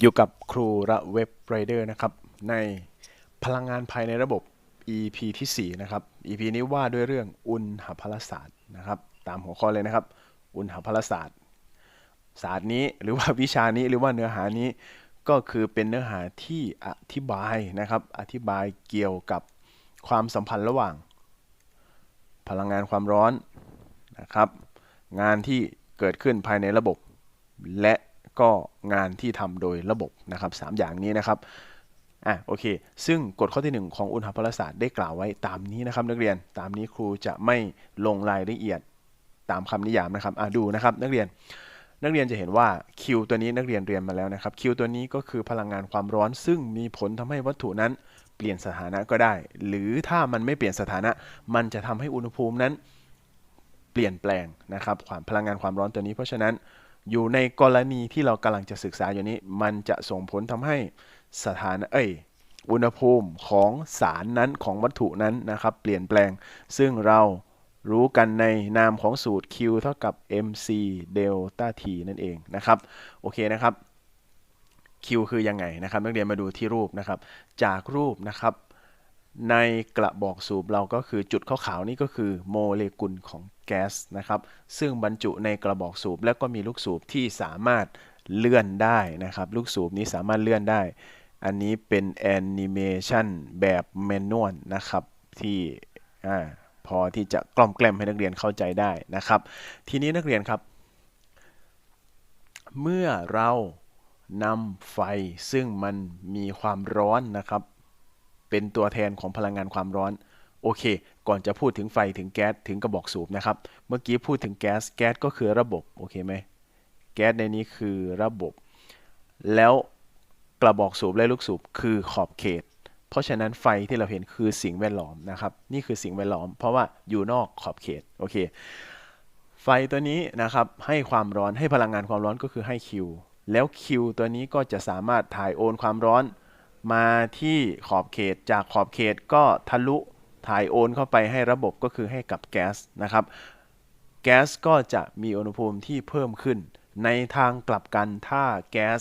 อยู่กับครูระเว็บไรเดอร์นะครับ ในพลังงานภายในระบบ EP ที่ 4 นะครับ EP นี้ว่าด้วยเรื่องอุณหภาลศาสตร์นะครับ ตามหัวข้อเลยนะครับ อุณหภาลศาสตร์ ศาสตร์นี้หรือว่าวิชานี้หรือว่าเนื้อหานี้ก็คือเป็นเนื้อหาที่อธิบายนะครับ อธิบายเกี่ยวกับความสัมพันธ์ระหว่าง พลังงานความร้อนนะครับ งานที่เกิดขึ้นภายในระบบ และ ก็งานที่ทำโดยระบบนะครับสามอย่างนี้นะครับอะโอเค ซึ่งกฎข้อที่ 1 ของอุณหภาลศาสตร์ได้กล่าวไว้ตามนี้นะครับนักเรียนตามนี้ครูจะไม่ลงรายละเอียดตามคำนิยามนะครับอะดูนะครับนักเรียนนักเรียนจะเห็นว่า Q ตัวนี้นักเรียนเรียนมาแล้วนะครับ Q ตัวนี้ก็คือพลังงานความร้อน ซึ่งมีผลทำให้วัตถุนั้นเปลี่ยนสถานะก็ได้ หรือถ้ามันไม่เปลี่ยนสถานะ มันจะทำให้อุณหภูมินั้น เปลี่ยนแปลงนะครับความพลังงานความร้อนตัวนี้เพราะฉะนั้น อยู่ในกรณีที่เรากำลังจะศึกษาอยู่นี้ มันจะส่งผลทำให้สถานะเอ้ยอุณหภูมิของสารนั้นของวัตถุนั้นนะครับ เปลี่ยนแปลง ซึ่งเรารู้กันในนามของสูตร Q เท่ากับ mc delta t นั่นเองนะครับ โอเคนะครับ Q คือยังไงนะครับ นักเรียนมาดูที่รูปนะครับ จากรูปนะครับ ในกระบอกสูบเราก็คือจุดขาวๆนี่ก็คือโมเลกุลของแก๊สนะครับ ซึ่งบรรจุในกระบอกสูบแล้วก็มีลูกสูบที่สามารถเลื่อนได้นะครับ ลูกสูบนี้สามารถเลื่อนได้ อันนี้เป็นแอนิเมชันแบบแมนนวลนะครับที่พอที่จะกล่อมแกล้มให้นักเรียนเข้าใจได้นะครับ ทีนี้นักเรียนครับ เมื่อเรานำไฟซึ่งมันมีความร้อนนะครับ เป็นตัวแทนของพลังงานความร้อน โอเค ก่อนจะพูดถึงไฟถึงแก๊สถึงกระบอกสูบนะครับ เมื่อกี้พูดถึงแก๊ส แก๊สก็คือระบบ โอเคไหม แก๊สในนี้คือระบบ แล้วกระบอกสูบและลูกสูบคือขอบเขต เพราะฉะนั้นไฟที่เราเห็นคือสิ่งแวดล้อมนะครับ นี่คือสิ่งแวดล้อม เพราะว่าอยู่นอกขอบเขต โอเค ไฟตัวนี้นะครับให้ความร้อนให้พลังงานความร้อนก็คือให้ Q แล้ว Q ตัวนี้ก็จะสามารถถ่ายโอนความร้อน มาที่ขอบเขตจากขอบเขตก็ทะลุถ่ายโอนเข้าไปให้ระบบก็คือให้กับแก๊สนะครับ แก๊สก็จะมีอุณหภูมิที่เพิ่มขึ้น ในทางกลับกันถ้าแก๊ส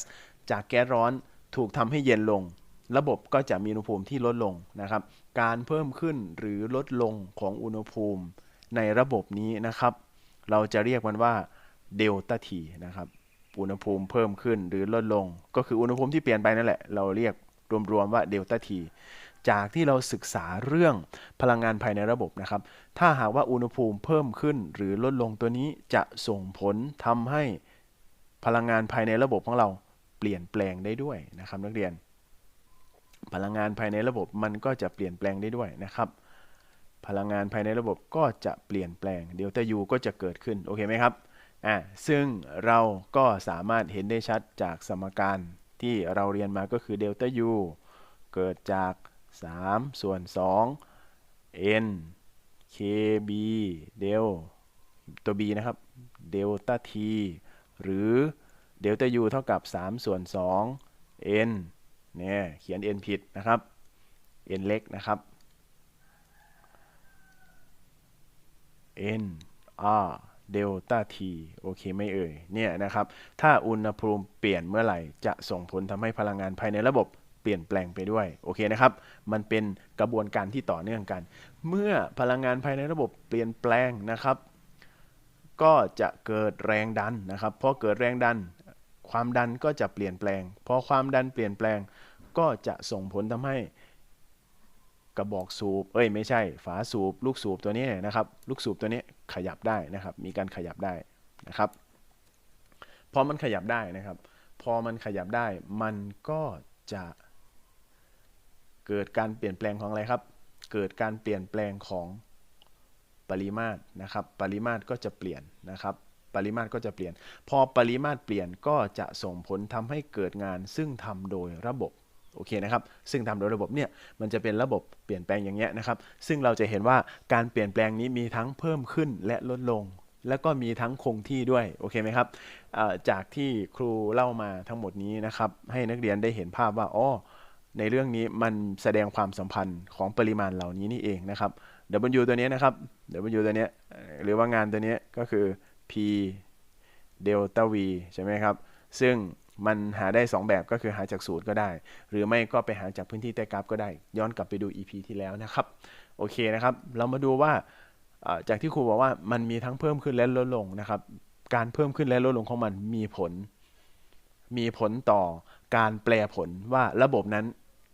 จากแก๊สร้อนถูกทำให้เย็นลง ระบบก็จะมีอุณหภูมิที่ลดลงนะครับ การเพิ่มขึ้นหรือลดลงของอุณหภูมิในระบบนี้นะครับ เราจะเรียกมันว่าเดลต้าทีนะครับอุณหภูมิเพิ่มขึ้นหรือลดลง ก็คืออุณหภูมิที่เปลี่ยนไปนั่นแหละ เราเรียก รวมๆว่าเดลต้าทีจากที่เราศึกษาเรื่องพลังงานภายในระบบนะครับ ถ้าหากว่าอุณหภูมิเพิ่มขึ้น หรือลดลงตัวนี้จะส่งผลทำให้พลังงานภายในระบบของเราเปลี่ยนแปลงได้ด้วยนะครับ นักเรียน พลังงานภายในระบบมันก็จะเปลี่ยนแปลงได้ด้วยนะครับ พลังงานภายในระบบก็จะเปลี่ยนแปลงเดลต้ายูก็จะเกิดขึ้นโอเคไหมครับอ่าซึ่งเราก็สามารถเห็นได้ชัดจากสมการ ที่เราเรียนมาก็คือเดลต้ายูเกิดจาก 3 ส่วน 2 n kb เดลตัว b นะครับเดลต้า t หรือเดลต้า u เท่ากับ 3 ส่วน 2 n เนี่ยเขียน n ผิดนะครับ n เล็กนะครับ n r เดลต้า t โอเคไม่เอ่ยเนี่ยนะครับถ้าอุณหภูมิเปลี่ยนเมื่อไหร่จะส่งผลทำให้พลังงานภายในระบบเปลี่ยนแปลงไปด้วยโอเคนะครับ มันเป็นกระบวนการที่ต่อเนื่องกัน เมื่อพลังงานภายในระบบเปลี่ยนแปลงนะครับ ก็จะเกิดแรงดันนะครับพอเกิดแรงดัน ความดันก็จะเปลี่ยนแปลงพอความดันเปลี่ยนแปลง ก็จะส่งผลทำให้ กระบอกสูบ เอ้ยไม่ใช่ ฝาสูบ ลูกสูบตัวนี้นะครับ ลูกสูบตัวนี้ขยับได้นะครับ มีการขยับได้นะครับ พอมันขยับได้นะครับ พอมันขยับได้ มันก็จะเกิดการเปลี่ยนแปลงของอะไรครับ เกิดการเปลี่ยนแปลงของปริมาตรนะครับ ปริมาตรก็จะเปลี่ยนนะครับ ปริมาตรก็จะเปลี่ยน พอปริมาตรเปลี่ยนก็จะส่งผลทำให้เกิดงานซึ่งทำโดยระบบ โอเคนะครับ ซึ่งทำโดยระบบเนี่ยมันจะเป็นระบบเปลี่ยนแปลงอย่างเงี้ยนะครับ ซึ่งเราจะเห็นว่าการเปลี่ยนแปลงนี้มีทั้งเพิ่มขึ้นและลดลง แล้วก็มีทั้งคงที่ด้วยโอเคไหมครับจากที่ครูเล่ามาทั้งหมดนี้นะครับ ให้นักเรียนได้เห็นภาพว่าอ๋อในเรื่องนี้มันแสดงความสัมพันธ์ของปริมาณเหล่านี้นี่เองนะครับ W ตัวนี้นะครับ W ตัวนี้หรือว่างานตัวนี้ก็คือ P เดลต้า V ใช่ไหมครับ ซึ่ง มันหาได้ 2 แบบก็คือหาจากสูตรก็ได้ หรือไม่ก็ไปหาจากพื้นที่ใต้กราฟก็ได้ ย้อนกลับไปดู EP ที่แล้วนะครับ โอเคนะครับ เรามาดูว่าจากที่ครูบอกว่ามันมีทั้งเพิ่มขึ้นและลดลงนะครับ การเพิ่มขึ้นและลดลงของมันมีผล มีผลต่อการแปลผลว่าระบบนั้น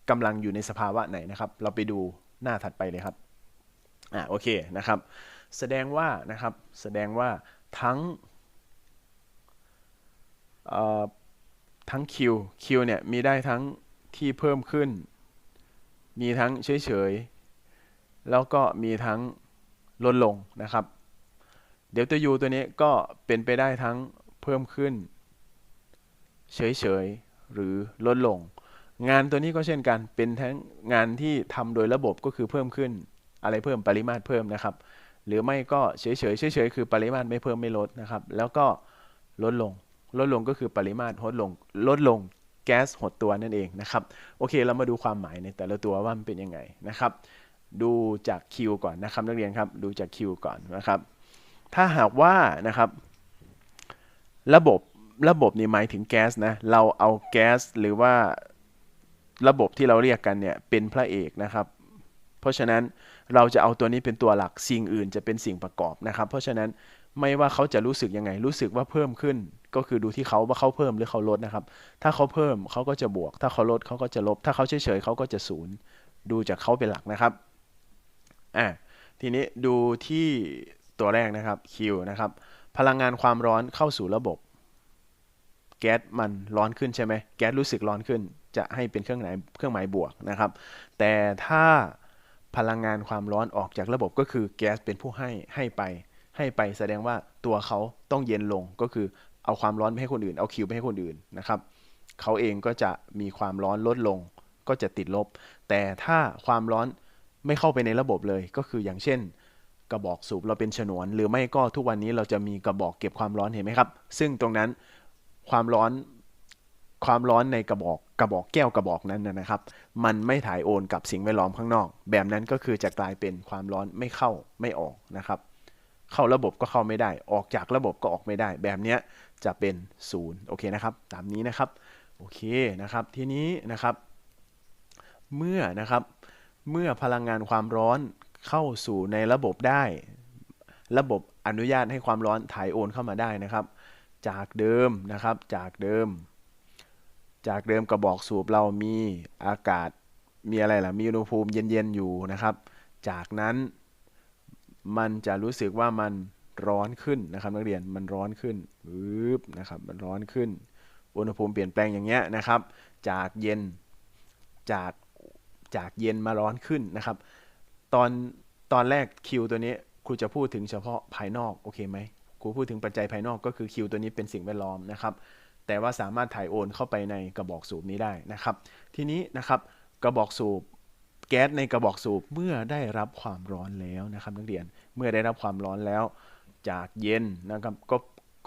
กำลังอยู่ในสภาวะไหนนะครับ เราไปดูหน้าถัดไปเลยครับอ่าโอเคนะครับ แสดงว่านะครับแสดงว่าทั้งเอ่อ ทั้ง Q Q เนี่ยมีได้ทั้งที่เพิ่มขึ้น มีทั้งเฉยๆ แล้วก็มีทั้งลดลงนะครับ เดลต้า U ตัวนี้ก็เป็นไปได้ทั้งเพิ่มขึ้น เฉยๆ หรือลดลง งานตัวนี้ก็เช่นกัน เป็นทั้งงานที่ทำโดยระบบก็คือเพิ่มขึ้น อะไรเพิ่มปริมาตรเพิ่มนะครับ หรือไม่ก็เฉยๆ เฉยๆ คือปริมาตรไม่เพิ่มไม่ลดนะครับ แล้วก็ลดลง ลดลงก็คือปริมาตรลดลงลดลงแก๊สหดตัวนั่นเองนะครับโอเคเรามาดูความหมายในแต่ละตัวว่ามันเป็นยังไงนะครับดูจาก Q ก่อนนะครับนักเรียนครับดูจาก Q ก่อนนะครับ ถ้าหากว่านะครับ ระบบระบบนี่หมายถึงแก๊สนะเราเอาแก๊สหรือว่าระบบที่เราเรียกกันเนี่ยเป็นพระเอกนะครับ เพราะฉะนั้นเราจะเอาตัวนี้เป็นตัวหลักสิ่งอื่นจะเป็นสิ่งประกอบนะครับ เพราะฉะนั้นไม่ว่าเขาจะรู้สึกยังไงรู้สึกว่าเพิ่มขึ้น ก็คือดูที่เขาว่าเขาเพิ่มหรือเขาลดนะครับ ถ้าเขาเพิ่มเขาก็จะบวก ถ้าเขาลดเขาก็จะลบ ถ้าเขาเฉยๆเขาก็จะศูนย์ดูจากเขาเป็นหลักนะครับอ่าทีนี้ดูที่ตัวแรกนะครับ Q นะครับ พลังงานความร้อนเข้าสู่ระบบ แก๊สมันร้อนขึ้นใช่ไหมแก๊สรู้สึกร้อนขึ้น จะให้เป็นเครื่องหมายเครื่องหมายบวกนะครับ แต่ถ้าพลังงานความร้อนออกจากระบบก็คือแก๊สเป็นผู้ให้ให้ไป ให้ไปแสดงว่าตัวเขาต้องเย็นลงก็คือ เอาความร้อนไปให้คนอื่น เอาคิวไปให้คนอื่นนะครับเขาเองก็จะมีความร้อนลดลง ก็จะติดลบ แต่ถ้าความร้อนไม่เข้าไปในระบบเลย ก็คืออย่างเช่น กระบอกสูบเราเป็นฉนวน หรือไม่ก็ทุกวันนี้เราจะมีกระบอกเก็บความร้อนเห็นไหมครับ ซึ่งตรงนั้นความร้อนความร้อนในกระบอกกระบอกแก้วกระบอกนั้นนะครับ มันไม่ถ่ายโอนกับสิ่งแวดล้อมข้างนอก แบบนั้นก็คือจะกลายเป็นความร้อนไม่เข้าไม่ออกนะครับ เข้าระบบก็เข้าไม่ได้ ออกจากระบบก็ออกไม่ได้ แบบเนี้ยจะเป็นศูนย์โอเคนะครับ ตามนี้นะครับ โอเคนะครับ ทีนี้นะครับ เมื่อนะครับ เมื่อพลังงานความร้อนเข้าสู่ในระบบได้ ระบบอนุญาตให้ความร้อนถ่ายโอนเข้ามาได้นะครับ จากเดิมนะครับ จากเดิม จากเดิมกระบอกสูบเรามีอากาศ มีอะไรล่ะ มีอุณหภูมิเย็นๆอยู่นะครับ จากนั้น มันจะรู้สึกว่ามันร้อนขึ้นนะครับนักเรียนมันร้อนขึ้นปึ๊บนะครับมันร้อนขึ้น อุณหภูมิเปลี่ยนแปลงอย่างเงี้ยนะครับ จากเย็นจากจากเย็นมาร้อนขึ้นนะครับ ตอนตอนแรกคิวตัวนี้ครูจะพูดถึงเฉพาะภายนอกโอเคไหมครูพูดถึงปัจจัยภายนอกก็คือคิวตัวนี้เป็นสิ่งแวดล้อมนะครับแต่ว่าสามารถถ่ายโอนเข้าไปในกระบอกสูบนี้ได้นะครับ ทีนี้นะครับกระบอกสูบ แก๊สในกระบอกสูบเมื่อได้รับความร้อนแล้วนะครับนักเรียนเมื่อได้รับความร้อนแล้วจากเย็นนะครับก็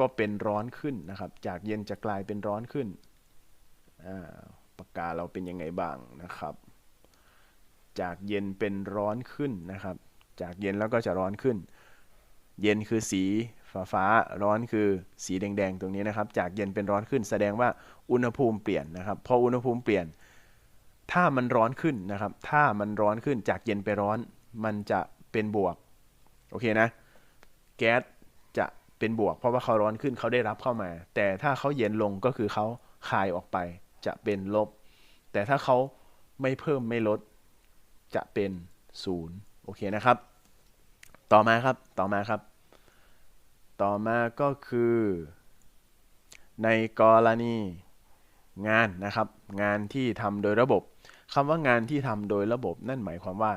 ก็เป็นร้อนขึ้นนะครับ จากเย็นจะกลายเป็นร้อนขึ้นอ่าปากกาเราเป็นยังไงบ้างนะครับ จากเย็นเป็นร้อนขึ้นนะครับ จากเย็นแล้วก็จะร้อนขึ้น เย็นคือสีฟ้าฟ้าร้อนคือสีแดงๆตรงนี้นะครับ จากเย็นเป็นร้อนขึ้น แสดงว่าอุณหภูมิเปลี่ยนนะครับพออุณหภูมิเปลี่ยน ถ้ามันร้อนขึ้นนะครับ ถ้ามันร้อนขึ้นจากเย็นไปร้อน มันจะเป็นบวก โอเคนะ แก๊สจะเป็นบวก เพราะว่าเขาร้อนขึ้นเขาได้รับเข้ามา แต่ถ้าเขาเย็นลงก็คือเขาคายออกไป จะเป็นลบ แต่ถ้าเขาไม่เพิ่มไม่ลด จะเป็นศูนย์โอเคนะครับ ต่อมาครับ ต่อมาครับ ต่อมาก็คือ ในกรณีงานนะครับ งานที่ทำโดยระบบ คำว่างานที่ทำโดยระบบนั่นหมายความว่า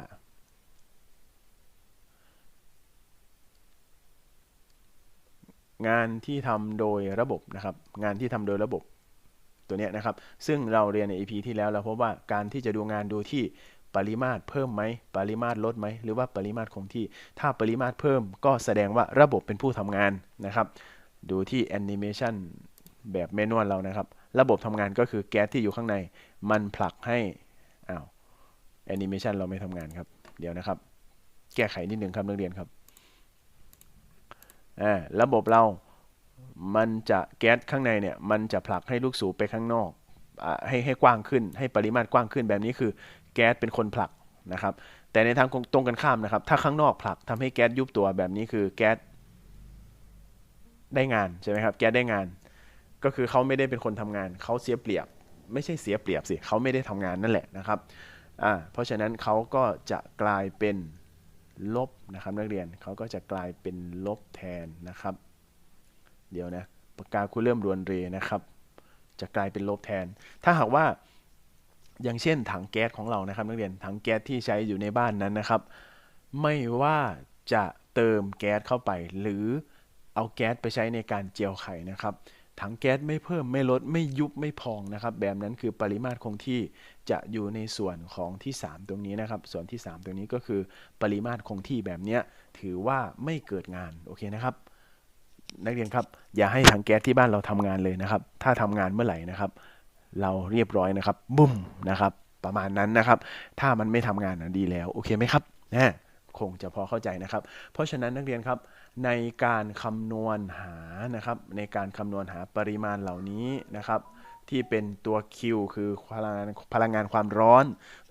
งานที่ทำโดยระบบนะครับ งานที่ทำโดยระบบตัวนี้นะครับ ซึ่งเราเรียนใน EP ที่แล้วเราพบว่าการที่จะดูงานดูที่ปริมาตรเพิ่มไหม ปริมาตรลดไหม หรือว่าปริมาตรคงที่ ถ้าปริมาตรเพิ่มก็แสดงว่าระบบเป็นผู้ทำงานนะครับ ดูที่แอนิเมชันแบบเมนวลเรานะครับ ระบบทำงานก็คือแก๊สที่อยู่ข้างใน มันผลักให้ แอนิเมชันเราไม่ทำงานครับ เดี๋ยวนะครับ แก้ไขนิดหนึ่งครับนักเรียนครับอ่าระบบเรา มันจะแก๊สข้างในเนี่ย มันจะผลักให้ลูกสูบไปข้างนอกอให้ให้กว้างขึ้น ให้ปริมาตรกว้างขึ้นแบบนี้คือ แก๊สเป็นคนผลักนะครับ แต่ในทางตรงกันข้ามนะครับ ถ้าข้างนอกผลักทำให้แก๊สยุบตัวแบบนี้คือแก๊สได้งานใช่ไหมครับ แก๊สได้งาน ก็คือเขาไม่ได้เป็นคนทำงาน เขาเสียเปรียบ ไม่ใช่เสียเปรียบสิ เขาไม่ได้ทำงานนั่นแหละนะครับ อ่าเพราะฉะนั้นเขาก็จะกลายเป็นลบนะครับนักเรียนเขาก็จะกลายเป็นลบแทนนะครับ เดี๋ยวนะปากกาคุณเริ่มรวนเรนะครับ จะกลายเป็นลบแทน ถ้าหากว่าอย่างเช่นถังแก๊สของเรานะครับ นักเรียนถังแก๊สที่ใช้อยู่ในบ้านนั้นนะครับ ไม่ว่าจะเติมแก๊สเข้าไป หรือเอาแก๊สไปใช้ในการเจียวไข่นะครับ ถังแก๊สไม่เพิ่มไม่ลดไม่ยุบไม่พองนะครับ แบบนั้นคือปริมาตรคงที่จะอยู่ในส่วนของที่ 3 ตรงนี้นะครับ ส่วนที่ 3 ตรงนี้ก็คือปริมาตรคงที่แบบนี้ถือว่าไม่เกิดงานโอเคนะครับ นักเรียนครับ อย่าให้ถังแก๊สที่บ้านเราทำงานเลยนะครับ ถ้าทำงานเมื่อไหร่นะครับ เราเรียบร้อยนะครับบุ้มนะครับ ประมาณนั้นนะครับ ถ้ามันไม่ทำงานนะดีแล้วโอเคไหมครับนะ คงจะพอเข้าใจนะครับ เพราะฉะนั้นนักเรียนครับในการคำนวณหานะครับในการคำนวณหาปริมาณเหล่านี้นะครับ ที่เป็นตัว Q คือพลังงานพลังงานความร้อน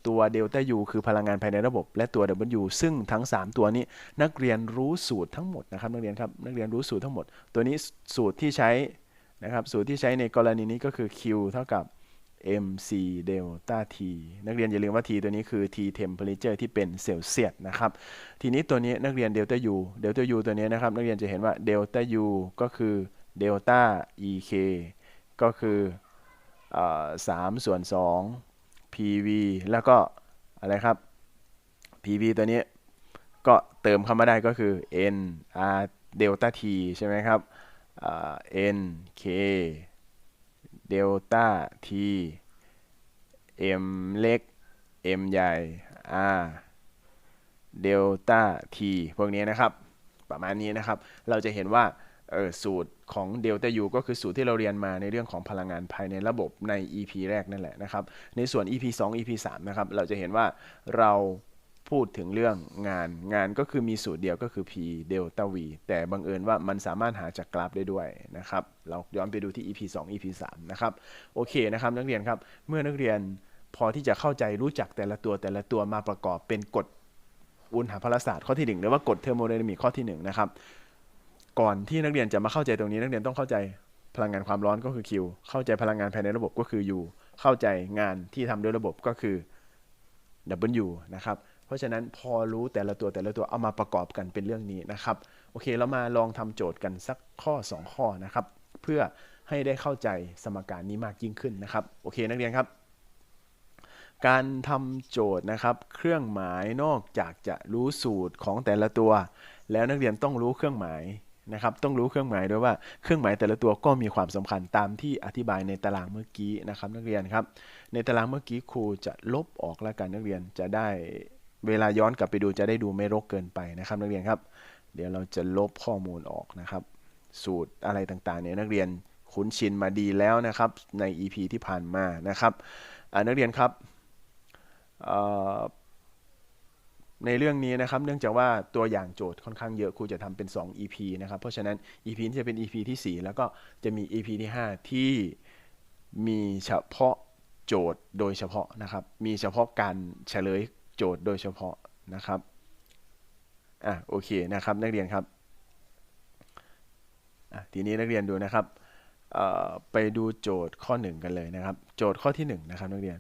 ตัวเดลต้า U คือพลังงานภายในระบบ และตัว W ซึ่งทั้ง 3 ตัวนี้นักเรียนรู้สูตรทั้งหมดนะครับนักเรียนครับนักเรียนรู้สูตรทั้งหมด ตัวนี้สูตรที่ใช้นะครับสูตรที่ใช้ในกรณีนี้ก็คือ Q เท่ากับ mc delta t นักเรียนอย่าลืมว่า t ตัวนี้คือ t temperature ที่เป็นเซลเซียสนะครับ ทีนี้ตัวนี้นักเรียน delta u delta u ตัวนี้นะครับ นักเรียนจะเห็นว่า delta u ก็คือ delta ek ก็คือสามส่วนสอง pv แล้วก็อะไรครับ pv ตัวนี้ก็เติมเข้ามาได้ก็คือ n r delta t ใช่ไหมครับ n k เดลต้า t m เอ็มเล็ก m ใหญ่ r เดลต้า t พวกนี้นะครับ ประมาณนี้นะครับ เราจะเห็นว่าสูตรของเดลต้า u ก็คือสูตรที่เราเรียนมาในเรื่องของพลังงานภายในระบบใน EP แรกนั่นแหละนะครับ ในส่วน EP 2 EP 3 นะครับ เราจะเห็นว่าเรา พูดถึงเรื่องงานงานก็คือมีสูตรเดียวก็คือ p เดลต้า v แต่บังเอิญว่ามันสามารถหาจากกราฟได้ด้วยนะครับ เราย้อนไปดูที่ EP 2 EP 3นะครับ โอเคนะครับนักเรียนครับ เมื่อนักเรียนพอที่จะเข้าใจรู้จักแต่ละตัวแต่ละตัวมาประกอบเป็นกฎอุณหภาศาสตร์ข้อที่ 1 หรือว่ากฎเทอร์โมไดนามิกข้อที่ 1 นะครับ ก่อนที่นักเรียนจะมาเข้าใจตรงนี้ นักเรียนต้องเข้าใจพลังงานความร้อนก็คือ Q เข้าใจพลังงานภายในระบบก็คือ U เข้าใจงานที่ทำด้วยระบบก็คือ W นะครับ เพราะฉะนั้นพอรู้แต่ละตัวแต่ละตัวเอามาประกอบกันเป็นเรื่องนี้นะครับ โอเคเรามาลองทำโจทย์กันสักข้อ 2 ข้อนะครับ เพื่อให้ได้เข้าใจสมการนี้มากยิ่งขึ้นนะครับ โอเคนักเรียนครับ การทำโจทย์นะครับ เครื่องหมายนอกจากจะรู้สูตรของแต่ละตัว แล้วนักเรียนต้องรู้เครื่องหมายนะครับ ต้องรู้เครื่องหมายด้วยว่าเครื่องหมายแต่ละตัวก็มีความสำคัญตามที่อธิบายในตารางเมื่อกี้นะครับ นักเรียนครับ ในตารางเมื่อกี้ครูจะลบออกแล้วกันนักเรียนจะได้ เวลาย้อนกลับไปดูจะได้ดูไม่รกเกินไปนะครับนักเรียนครับ เดี๋ยวเราจะลบข้อมูลออกนะครับ สูตรอะไรต่างๆเนี่ยนักเรียนคุ้นชินมาดีแล้วนะครับใน EP ที่ผ่านมานะครับนักเรียนครับในเรื่องนี้นะครับ เนื่องจากว่าตัวอย่างโจทย์ค่อนข้างเยอะครูจะทำเป็น 2 EP นะครับ เพราะฉะนั้น EP นี้จะเป็น EP ที่ 4 แล้วก็จะมี EP ที่ 5 ที่มีเฉพาะโจทย์โดยเฉพาะนะครับ มีเฉพาะการเฉลย โจทย์โดยเฉพาะนะครับอะโอเคนะครับนักเรียนครับอะทีนี้นักเรียนดูนะครับไปดูโจทย์ข้อ 1 กันเลยนะครับ โจทย์ข้อที่ 1 นะครับนักเรียน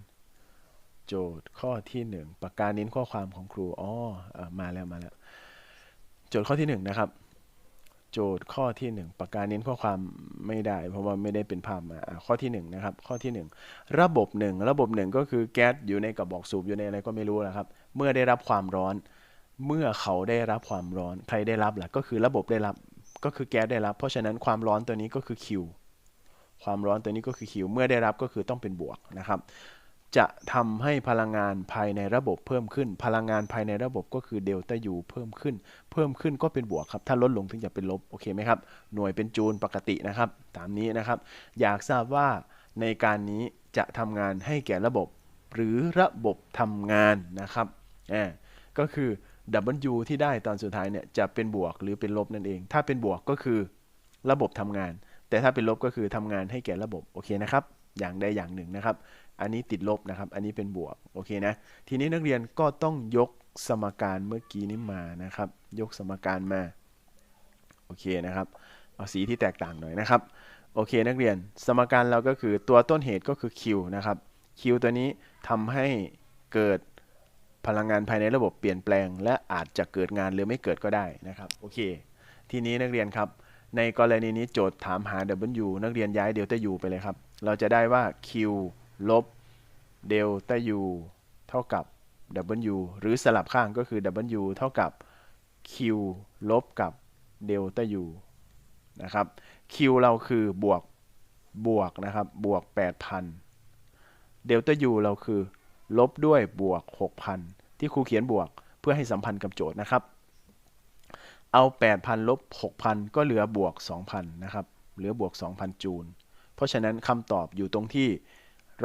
โจทย์ข้อที่ 1 ปากกาเน้นข้อความของครูอ๋ออมาแล้วมาแล้ว โจทย์ข้อที่ 1 นะครับ โจทย์ข้อที่ 1 ปากกาเน้นข้อความไม่ได้ เพราะว่าไม่ได้เป็นภาพมาข้อที่1นะครับข้อที่ 1 ระบบ 1 ระบบ 1 ก็คือแก๊สอยู่ในกระบอกสูบอยู่ในอะไรก็ไม่รู้นะครับ เมื่อได้รับความร้อน เมื่อเขาได้รับความร้อนใครได้รับล่ะก็คือระบบได้รับก็คือแก๊สได้รับ เพราะฉะนั้นความร้อนตัวนี้ก็คือ Q ความร้อนตัวนี้ก็คือ Q เมื่อได้รับก็คือต้องเป็นบวกนะครับ จะทำให้พลังงานภายในระบบเพิ่มขึ้น พลังงานภายในระบบก็คือเดลต้ายูเพิ่มขึ้น เพิ่มขึ้นก็เป็นบวกครับ ถ้าลดลงถึงจะเป็นลบ โอเคไหมครับ หน่วยเป็นจูลปกตินะครับ ตามนี้นะครับ อยากทราบว่าในการนี้จะทำงานให้แก่ระบบ หรือระบบทำงานนะครับก็คือ W ที่ได้ตอนสุดท้ายเนี่ยจะเป็นบวกหรือเป็นลบนั่นเอง ถ้าเป็นบวกก็คือระบบทำงาน แต่ถ้าเป็นลบก็คือทำงานให้แก่ระบบ โอเคนะครับ อย่างใดอย่างหนึ่งนะครับ อันนี้ติดลบนะครับ อันนี้เป็นบวก โอเคนะ ทีนี้นักเรียนก็ต้องยกสมการเมื่อกี้นี้มานะครับ ยกสมการมา โอเคนะครับ เอาสีที่แตกต่างหน่อยนะครับ โอเคนักเรียน สมการเราก็คือตัวต้นเหตุก็คือ Q นะครับ Q ตัวนี้ทำให้เกิดพลังงานภายในระบบเปลี่ยนแปลง และอาจจะเกิดงานหรือไม่เกิดก็ได้นะครับ โอเค ทีนี้นักเรียนครับ ในกรณีนี้โจทย์ถามหา W นักเรียนย้ายเดลต้า U ไปเลยครับ เราจะได้ว่า Q ลบเดลต้า U เท่ากับ W หรือสลับข้างก็คือ W เท่ากับ Q ลบกับเดลต้า U นะครับ Q เราคือบวกบวกนะครับบวก 8,000เดลต้า U เราคือ ลบด้วยบวก 6,000 ที่ครูเขียนบวกเพื่อให้สัมพันธ์กับโจทย์นะครับ เอา 8,000 ลบ 6,000 ก็เหลือบวก 2,000 นะครับ เหลือบวก 2,000 จูล เพราะฉะนั้นคำตอบอยู่ตรงที่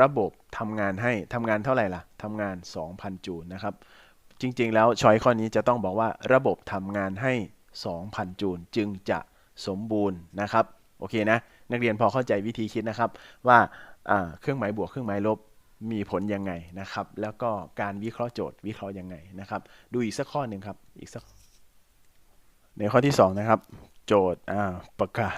ระบบทำงานให้ทำงานเท่าไหร่ล่ะทำงาน 2,000 จูลนะครับ จริงๆแล้วช้อยข้อนี้จะต้องบอกว่าระบบทำงานให้ 2,000 จูลจึงจะสมบูรณ์นะครับ โอเคนะ นักเรียนพอเข้าใจวิธีคิดนะครับ ว่าเครื่องหมายบวกเครื่องหมายลบมีผลยังไงนะครับ แล้วก็การวิเคราะห์โจทย์วิเคราะห์ยังไงนะครับ ดูอีกสักข้อหนึ่งครับอีกสักในข้อที่ 2 นะครับ โจทย์ปากกา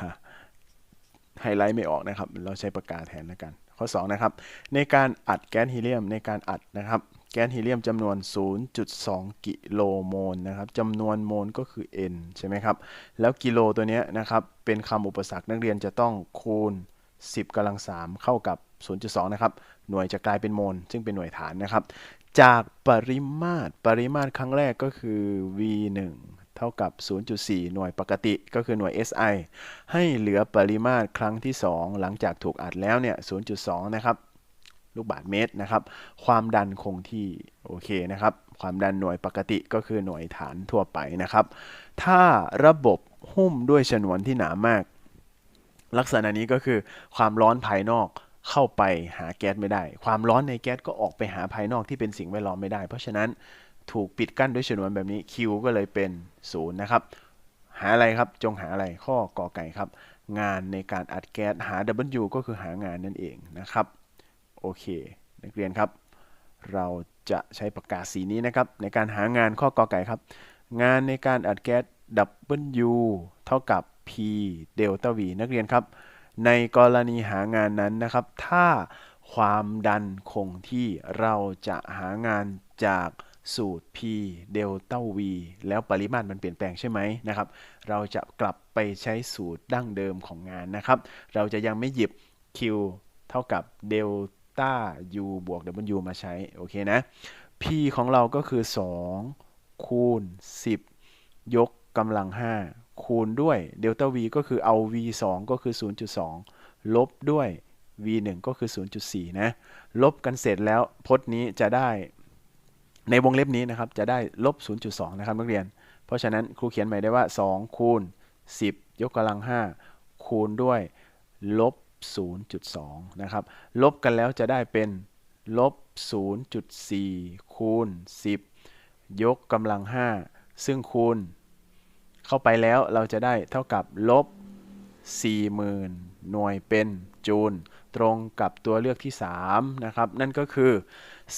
ไฮไลท์ไม่ออกนะครับ เราใช้ปากกาแทนแล้วกัน ข้อ2นะครับในการอัดแก๊สฮีเลียมในการอัดนะครับแก๊สฮีเลียมจำนวน 0.2 กิโลโมลนะครับจำนวนโมลก็คือ n ใช่ไหมครับ แล้วกิโลตัวนี้นะครับ เป็นคำอุปสรรคนักเรียนจะต้องคูณ 10กำลัง 3 เข้ากับ 0.2 นะครับ หน่วยจะกลายเป็นโมล ซึ่งเป็นหน่วยฐานนะครับ จากปริมาตร ปริมาตรครั้งแรกก็คือ v 1 ท่ากับ 0.4 หน่วยปกติก็คือหน่วย SI ให้เหลือปริมาตรครั้งที่ 2 หลังจากถูกอัดแล้วเนี่ย 0.2 นะครับ ลูกบาศก์เมตรนะครับ ความดันคงที่ โอเคนะครับ ความดันหน่วยปกติก็คือหน่วยฐานทั่วไปนะครับ ถ้าระบบหุ้มด้วยฉนวนที่หนามาก ลักษณะนี้ก็คือความร้อนภายนอกเข้าไปหาแก๊สไม่ได้ ความร้อนในแก๊สก็ออกไปหาภายนอกที่เป็นสิ่งแวดล้อมไม่ได้ เพราะฉะนั้น ถูกปิดกั้นด้วยฉนวนแบบนี้ Q ก็เลยเป็น 0 นะครับ หาอะไรครับจงหาอะไรข้อกอไก่ครับ งานในการอัดแก๊สหา W ก็คือหางานนั่นเองนะครับ โอเค นักเรียนครับ เราจะใช้ปากกาสีนี้นะครับ ในการหางานข้อกอไก่ครับ งานในการอัดแก๊ส W เท่ากับ P เดลต้า V นักเรียนครับ ในกรณีหางานนั้นนะครับ ถ้าความดันคงที่เราจะหางานจาก สูตร p เดลต้า v แล้วปริมาตรมันเปลี่ยนแปลงใช่ไหมนะครับ เราจะกลับไปใช้สูตรดั้งเดิมของงานนะครับ เราจะยังไม่หยิบ q เท่ากับเดลต้า u บวก w มาใช้ โอเคนะ p ของเราก็คือ 2 คูณ 10 ยกกำลัง 5 คูณด้วยเดลต้า v ก็คือเอา v 2 ก็คือ 0.2 ลบด้วย v 1ก็คือ 0.4 นะ ลบกันเสร็จแล้วพจน์นี้จะได้ ในวงเล็บนี้นะครับจะได้ลบ 0.2 นะครับนักเรียน เพราะฉะนั้นครูเขียนใหม่ได้ว่า 2 คูณ 10 ยกกำลัง 5 คูณด้วยลบ 0.2 นะครับ ลบกันแล้วจะได้เป็นลบ 0.4 คูณ 10 ยกกำลัง 5 ซึ่งคูณ เข้าไปแล้วเราจะได้เท่ากับลบ 40,000 หน่วยเป็นจูล ตรงกับตัวเลือกที่ 3 นะครับ นั่นก็คือ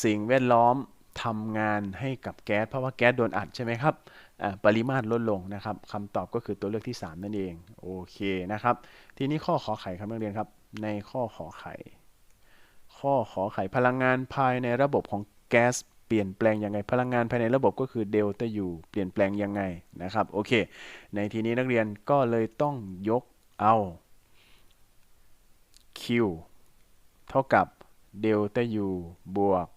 สิ่งแวดล้อม ทำงานให้กับแก๊สเพราะว่าแก๊สโดนอัดใช่ไหมครับปริมาตรลดลงนะครับคำตอบก็คือตัวเลือกที่ 3 นั่นเองโอเคนะครับ ทีนี้ข้อขอไข่ครับนักเรียนครับ ในข้อขอไข่ ข้อขอไข่พลังงานภายในระบบของแก๊สเปลี่ยนแปลงยังไงพลังงานภายในระบบก็คือเดลต้ายูเปลี่ยนแปลงยังไงนะครับโอเค ในทีนี้นักเรียนก็เลยต้องยกเอา Q เท่ากับเดลต้ายูบวก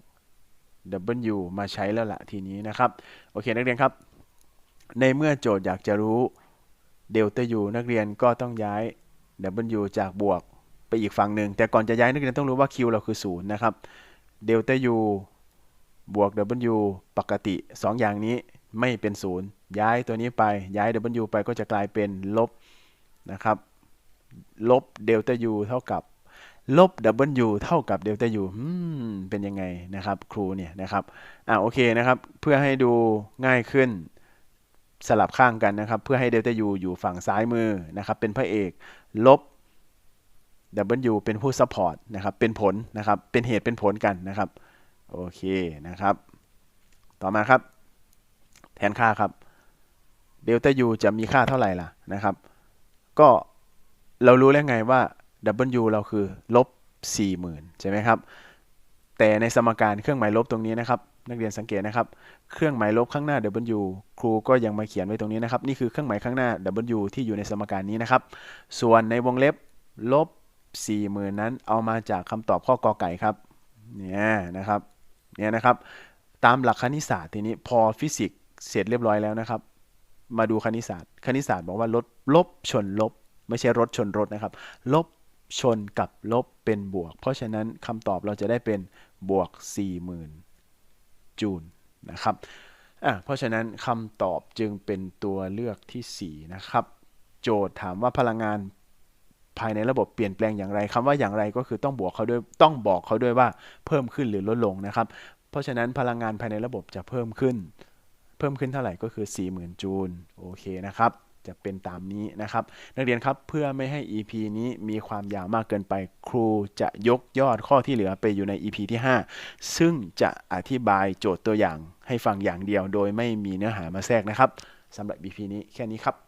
W มาใช้แล้วละทีนี้นะครับ โอเคนักเรียนครับ ในเมื่อโจทย์อยากจะรู้เดลต้า U นักเรียนก็ต้องย้าย W จากบวกไปอีกฝั่งหนึ่ง แต่ก่อนจะย้ายนักเรียนต้องรู้ว่า Q เราคือ 0 นะครับเดลต้า U บวก W ปกติ 2 อย่างนี้ไม่เป็น 0 ย้ายตัวนี้ไปย้าย W ไปก็จะกลายเป็นลบนะครับ ลบเดลต้า U เท่ากับ ลบ W เท่ากับเดลต้า U เป็นยังไงนะครับครูเนี่ยนะครับอ่าโอเคนะครับเพื่อให้ดูง่ายขึ้นสลับข้างกันนะครับ เพื่อให้เดลต้า U อยู่ฝั่งซ้ายมือนะครับเป็นพระเอกลบ W เป็นผู้ซัพพอร์ตนะครับเป็นผลนะครับเป็นเหตุเป็นผลกันนะครับโอเคนะครับ ต่อมาครับ แทนค่าครับเดลต้า U จะมีค่าเท่าไหร่ล่ะนะครับ ก็เรารู้แล้วไงว่า W เราคือลบ40,000ใช่ไหมครับ แต่ในสมการเครื่องหมายลบตรงนี้นะครับนักเรียนสังเกตนะครับ เครื่องหมายลบข้างหน้า W ครูก็ยังมาเขียนไว้ตรงนี้นะครับ นี่คือเครื่องหมายข้างหน้า W ที่อยู่ในสมการนี้นะครับ ส่วนในวงเล็บลบ40,000นั้น เอามาจากคำตอบข้อกอไก่ครับ เนี่ยนะครับ เนี่ยนะครับ ตามหลักคณิตศาสตร์ทีนี้พอฟิสิกส์เสร็จเรียบร้อยแล้วนะครับ มาดูคณิตศาสตร์ คณิตศาสตร์บอกว่าลดลบชนลบ ไม่ใช่รถชนรถนะครับ ลบ ชนกับลบเป็นบวก เพราะฉะนั้นคำตอบเราจะได้เป็นบวก 40,000 จูลนะครับอะเพราะฉะนั้นคำตอบจึงเป็นตัวเลือกทีสี่ 4 นะครับ โจทย์ถามว่าพลังงานภายในระบบเปลี่ยนแปลงอย่างไรคำว่าอย่างไรก็คือต้องบวกเขาด้วยต้องบอกเขาด้วยว่าเพิ่มขึ้นหรือลดลงนะครับ เพราะฉะนั้นพลังงานภายในระบบจะเพิ่มขึ้น เพิ่มขึ้นเท่าไหร่ก็คือ 40,000 จูลโอเคนะครับ จะเป็นตามนี้นะครับ นักเรียนครับเพื่อไม่ให้ EP นี้มีความยาวมากเกินไปครูจะยกยอดข้อที่เหลือไปอยู่ใน EP ที่ 5 ซึ่งจะอธิบายโจทย์ตัวอย่างให้ฟังอย่างเดียว โดยไม่มีเนื้อหามาแทรกนะครับสำหรับ EP นี้แค่นี้ครับ